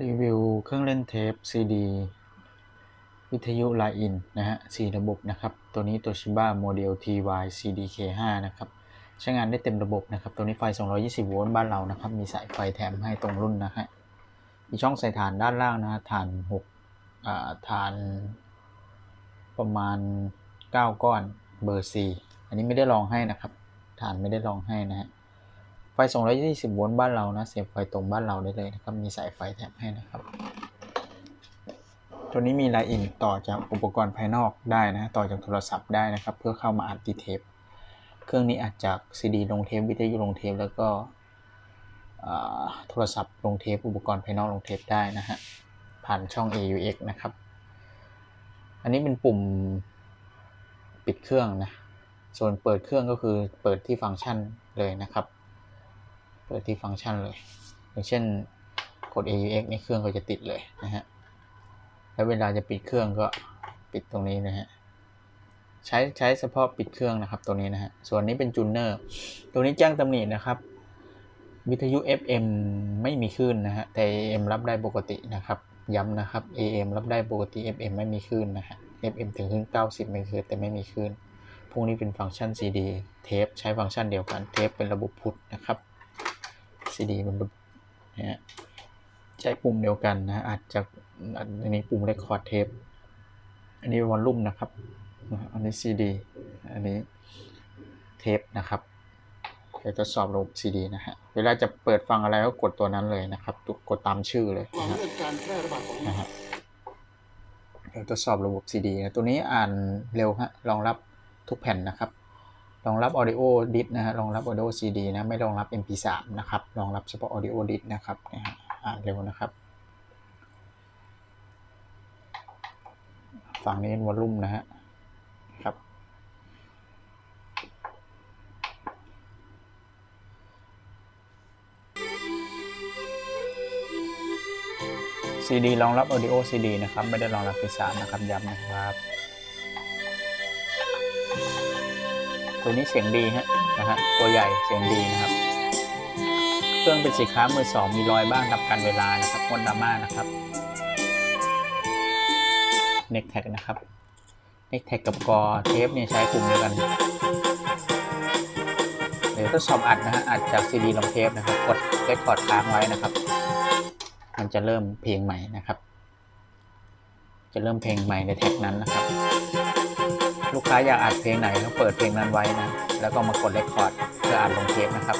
รีวิวเครื่องเล่นเทป CD วิทยุไลอินนะฮะสี่ระบบนะครับ ตัวนี้ Toshiba Model TY CDK5 นะครับ ใช้งานได้เต็มระบบนะครับ ตัวนี้ไฟ 220 โวลต์บ้านเรานะครับ มีสายไฟแถมให้ตรงรุ่นนะฮะมีช่องใส่ถ่านด้านล่างนะฮะถ่าน6อ่าถ่านประมาณ 9 ก้อนเบอร์ C อันนี้ไม่ได้ลองให้นะครับ ฐานไม่ได้ลองให้นะฮะ 220โวลต์บ้านเรานะเสียบไฟตรงบ้านเราได้เลยนะครับมีสายไฟแถมให้นะครับ ตัวนี้มีไลน์อินต่อจากอุปกรณ์ภายนอกได้นะต่อจากโทรศัพท์ได้นะครับ เพื่อเข้ามาอัดดีเทปเครื่องนี้อัดจากซีดีลงเทปวิทยุลงเทปแล้วก็โทรศัพท์ลงเทปอุปกรณ์ภายนอกลงเทปได้นะฮะผ่านช่อง AUX นะครับ อันนี้เป็นปุ่มปิดเครื่องนะส่วนเปิดเครื่องก็คือเปิดที่ฟังก์ชันเลยนะครับ เปิดที่ฟังก์ชันเลย อย่างเช่นกด AUX ในเครื่องก็จะติดเลยนะฮะ แล้วเวลาจะปิดเครื่องก็ปิดตรงนี้นะฮะ ใช้ใช้เฉพาะปิดเครื่องนะครับตัวนี้นะฮะ ส่วนนี้เป็นจูนเนอร์ ตัวนี้แจ้งตำหนินะครับ วิทยุ FM ไม่มีคลื่นนะฮะ แต่ AM รับได้ปกตินะครับ ย้ำนะครับ AM รับได้ปกติ FM ไม่มีคลื่นนะฮะ FM ถึงคลื่น90เมกะเฮิรตซ์แต่ไม่มีคลื่นพวกนี้เป็นฟังก์ชัน CD เทปใช้ฟังก์ชันเดียวกัน เทปเป็นระบบพุทนะครับ CD เป็นระบบนะฮะใช้ปุ่มเดียวกันนะอาจจะอันนี้ปุ่ม Record Tape อันนี้วอลลุ่มนะครับ อันนี้ CD อันนี้เทปนะครับเดี๋ยวทดสอบระบบ CD นะฮะ เวลาจะเปิดฟังอะไรก็กดตัวนั้นเลยนะครับ กดตามชื่อเลยหวังนะฮะเรื่องการแพร่ระบาดของนะฮะเดี๋ยวทดสอบระบบ CD นะตัวนี้อ่านเร็วฮะ รองรับทุกแผ่นนะครับ รองรับ Audio Disc นะฮะรองรับ Audio CD นะไม่รองรับ MP3 นะครับรองรับเฉพาะ Audio Disc นะครับนะฮะอ่านเร็วนะครับ ฝั่งนี้เป็นวอลลุ่มนะฮะครับ CD รองรับ Audio CD นะครับ ไม่ได้รองรับ MP3 นะครับย้ำนะครับ ตัวนี้เสียงดีฮะนะฮะตัวใหญ่เสียงดีนะครับ เครื่องเป็นสินค้ามือสองมีรอยบ้างรับการเวลานะครับงดดราม่านะครับเน็กแท็กนะครับเน็กแท็กกับกอเทปเนี่ยใช้กลุ่มเดียวกันเดี๋ยวทดสอบอัดนะฮะอัดจากซีดีลงเทปนะครับกดเรคคอร์ดค้างไว้นะครับ มันจะเริ่มเพลงใหม่นะครับ จะเริ่มเพลงใหม่ในแท็กนั้นนะครับ ลูกค้าอยากอัดเพลงไหนก็เปิดเพลงนั้นไว้นะ แล้วก็มากดเรคคอร์ดเพื่ออัดลงเทปนะครับ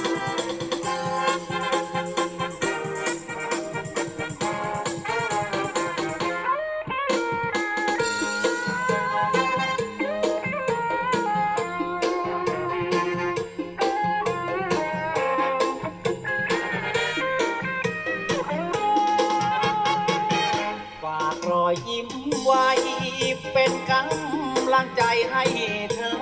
ฝากรอยยิ้มไว้เป็นกำ ลังใจให้เธอ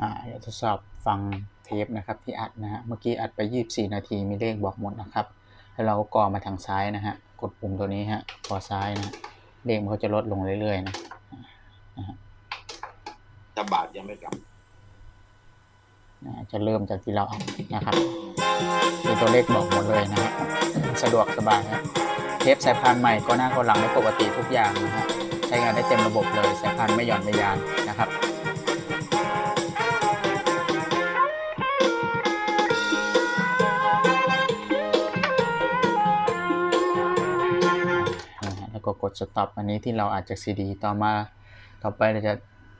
อ่าเดี๋ยวทดสอบฟังเทปนะครับที่อัดนะฮะ เมื่อกี้อัดไป 24 นาทีมีเลขบอกหมดนะครับ แล้วเราก็กอมาทางซ้ายนะฮะ กดปุ่มตัวนี้ฮะกอซ้ายนะฮะเลขมันก็จะลดลงเรื่อยๆนะถ้าบาทยังไม่กลับนะจะเริ่มจากที่เราอัดนะครับมีตัวเลขบอกหมดเลยนะฮะ สะดวกสบายฮะเทปสายพานใหม่ก็หน้าก็หลังได้ปกติทุกอย่างนะฮะใช้งานได้เต็มระบบเลยสายพานไม่หย่อนไม่ยานนะครับแล้วก็กด stop อันนี้ที่เราอาจจาก CD ต่อมาต่อไปเราจะ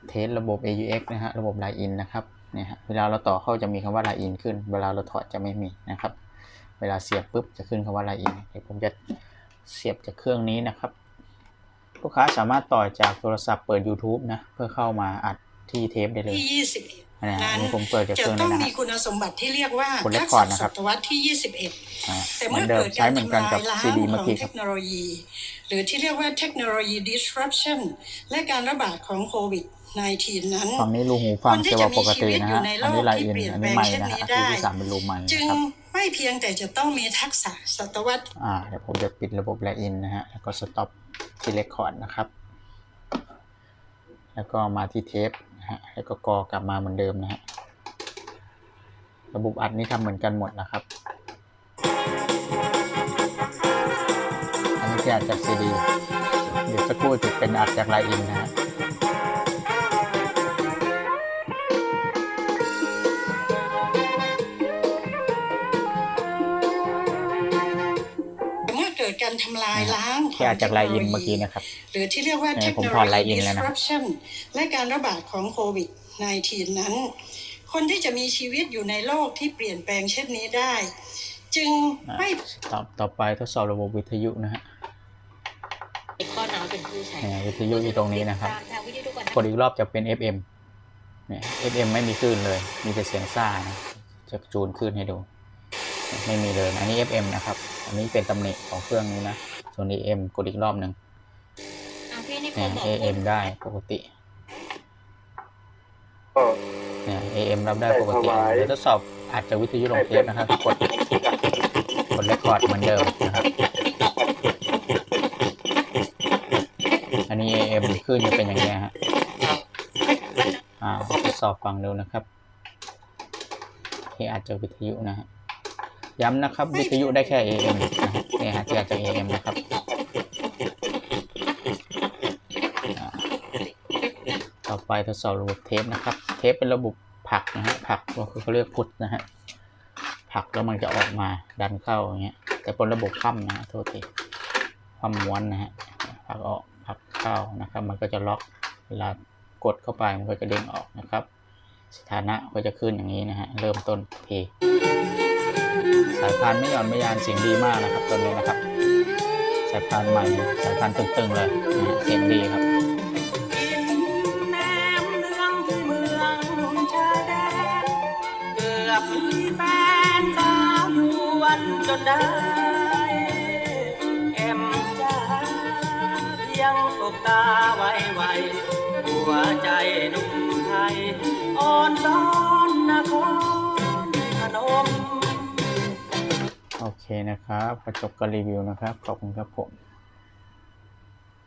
เทสระบบ AUX นะฮะระบบ Line In นะครับเนี่ยฮะเวลาเราต่อเข้าจะมีคำว่า Line In ขึ้น เวลาเราถอดจะไม่มีนะครับ เวลาเสียบปุ๊บจะขึ้นคำว่า Line In เดี๋ยวผมจะเสียบจากเครื่องนี้นะครับ ลูกค้าสามารถต่อจากโทรศัพท์เปิด YouTube นะ เพื่อเข้ามาอัดที่เทปได้เลยที่ 21นะฮะนั้อันนนี้ผมเปิดจากจะเครื่องต้นี้องนะ มีฮะคุณสมบัติที่เรียกว่าคุณทัก record ษะนะครับศตวรรษที่อ่า21แต่เหมืเมื่ออนเดิมเกิดใช้การเหมือนกันทำกัลาบยล้าง CD ขเมื่อองกี้คเทรับ คโนโลยี หรือที่เรียกว่าเทคโนโลยี disruption และการระบาดของโควิด 19 นั้น ฝั่งนี้รูหูฟังคนที่จะว่าปกติจะมีชีวิตนะอยู่ฮะในอันนี้โลกไลน์ที่อินเปลี่ยนอันนี้ไม่แปลงนะฮะเช่นนี้อันได้ที่สามเป็นรูไม่จึนะงครับ ไม่เพียงแต่จะต้องมีทักษะศตวรรษ อ่าเดี๋ยวผมจะปิดระบบไลน์อินนะฮะ แล้วก็สต็อป ที่เรคคอร์ดนะครับ แล้วก็มาที่เทปนะฮะแล้วก็กอกลับมาเหมือนเดิมนะฮะระบบอัดนี่ทำเหมือนกันหมดนะครับ อันนี้ที่อัดจากซีดี เดี๋ยวสักครู่จะเป็นอัดจากไลน์อินนะฮะ กิดการทำลายล้างขที่องอัดจากไลน์อินเมื่อกี้นะครับ หรือที่เรียกว่าเออเทคผมโนถอดโลไลน์อิยีนแล้วนะ disruption และการระบาดของโควิด -19 นั้น คนที่จะมีชีวิตอยู่ในโลกที่เปลี่ยนแปลงเช่นนี้ได้ จึงไม่ต่อต่อไปทดสอบระบบวิทยุนะฮะติดข้อน้ำเป็นผู้ใช้เนี่ยวิทยุอยู่ตรงนี้นะครับตามทางวิทยุทุกวันกดอีกรอบจะเป็น FM เนี่ย FM ไม่มีคลื่นเลย มีแต่เสียงซ่านะจะจูนคลื่นให้ดู ไม่มีเลยอันนี้ FM นะครับ อันนี้เป็นตำหนิของเครื่องนี้นะ ส่วน AM กดอีกรอบหนึ่งอะพี่นิโคเนี่ยบอก AM ได้ปกติเนี่ย AM รับได้ปกติเดี๋ยวทดสอบอาจจะวิทยุลงเทปนะครับ กดกดเรคคอร์ดเหมือนเดิมนะครับอันนี้ AM ขึ้นจะเป็นอย่างนี้ยฮะอ่าทดสอบฟังดูนะครับที่อาจจะวิทยุนะฮะ ย้ำนะครับวิทยุได้แค่ AM นะฮะเนี่ยฮะที่อาจจะ AM นะครับต่อไปทดสอบระบบเทปนะครับ เทปเป็นระบบผักนะฮะผักก็คือเขาเรียกพุทนะฮะผักแล้วมันจะออกมาดันเข้าอย่างเงี้ยแต่เป็นระบบคว่ำนะโทษทีคว่ำม้วนนะฮะผักออกผักเข้านะครับ มันก็จะล็อกเวลากดเข้าไปมันก็จะเด้งออกนะครับ สถานะก็จะขึ้นอย่างนี้นะฮะเริ่มต้นเพ สายพานไม่หย่อนไม่ยานเสียงดีมากนะครับตัวนี้นะครับ สายพานใหม่สายพานตึงๆเลยนะเสียงดีครับจนได้ เคนะครับประจบการรีวิวนะครับ ขอบคุณครับผม